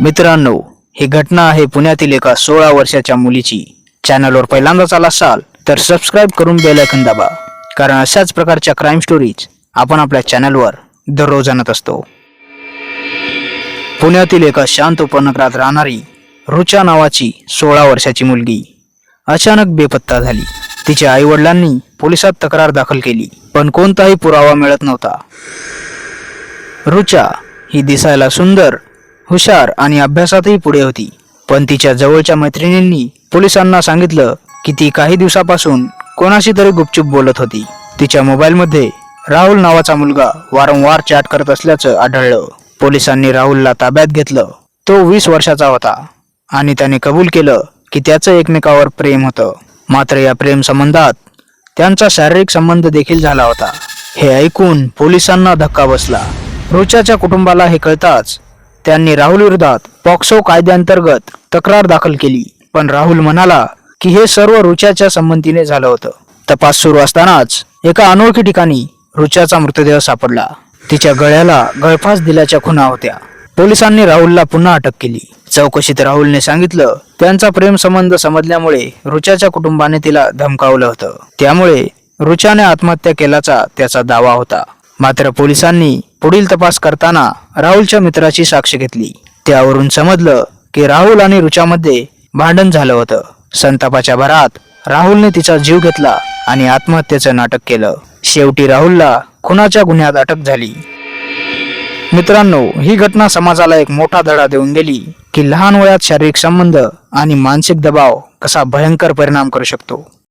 मित्रांनो ही घटना आहे पुण्यातील एका सोळा वर्षाच्या मुलीची. चॅनलवर पहिल्यांदाच आला असाल तर सबस्क्राईब करून बेलायकन दाबा. कारण अशाच प्रकारच्या क्राईम स्टोरीज आपण आपल्या चॅनलवर दररोज आणत असतो. पुण्यातील एका शांत उपनगरात राहणारी रुचा नावाची सोळा वर्षाची मुलगी अचानक बेपत्ता झाली. तिच्या आई वडिलांनी पोलिसात तक्रार दाखल केली पण कोणताही पुरावा मिळत नव्हता. रुचा ही दिसायला सुंदर हुशार आणि अभ्यासातही पुढे होती. पण तिच्या जवळच्या मैत्रिणींनी पोलिसांना सांगितलं की ती काही दिवसापासून कोणाशी तरी गुपचूप बोलत होती. तिच्या मोबाईलमध्ये राहुल नावाचा मुलगा वारंवार चॅट करत असल्याचं आढळलं. पोलिसांनी राहुलला ताब्यात घेतलं. तो वीस वर्षाचा होता आणि त्याने कबूल केलं की त्याचं एकमेकावर प्रेम होतं. मात्र या प्रेम संबंधात त्यांचा शारीरिक संबंध देखील झाला होता. हे ऐकून पोलिसांना धक्का बसला. रुचाच्या कुटुंबाला हे कळताच त्यांनी राहुल विरोधात पॉक्सो कायद्याअंतर्गत तक्रार दाखल केली. पण राहुल म्हणाला की हे सर्व रुचाच्या संमतीने झालं होतं. तपास सुरू असतानाच एका अनोळखी ठिकाणी रुचाचा मृतदेह सापडला. तिच्या गळ्याला गळफास दिल्याच्या खुणा होत्या. पोलिसांनी राहुलला पुन्हा अटक केली. चौकशीत राहुलने सांगितलं त्यांचा प्रेम संबंध समजल्यामुळे रुचाच्या कुटुंबाने तिला धमकावलं होतं. त्यामुळे रुचाने आत्महत्या केल्याचा त्याचा दावा होता. मात्र पोलिसांनी पुढील तपास करताना राहुलच्या मित्राची साक्ष घेतली. त्यावरून समजलं की राहुल आणि रुचामध्ये भांडण झालं होतं. संतापाच्या भरात राहुलने तिचा जीव घेतला आणि आत्महत्येचं नाटक केलं. शेवटी राहुलला खुनाच्या गुन्ह्यात अटक झाली. मित्रांनो ही घटना समाजाला एक मोठा धडा देऊन गेली की लहान वयात शारीरिक संबंध आणि मानसिक दबाव कसा भयंकर परिणाम करू शकतो.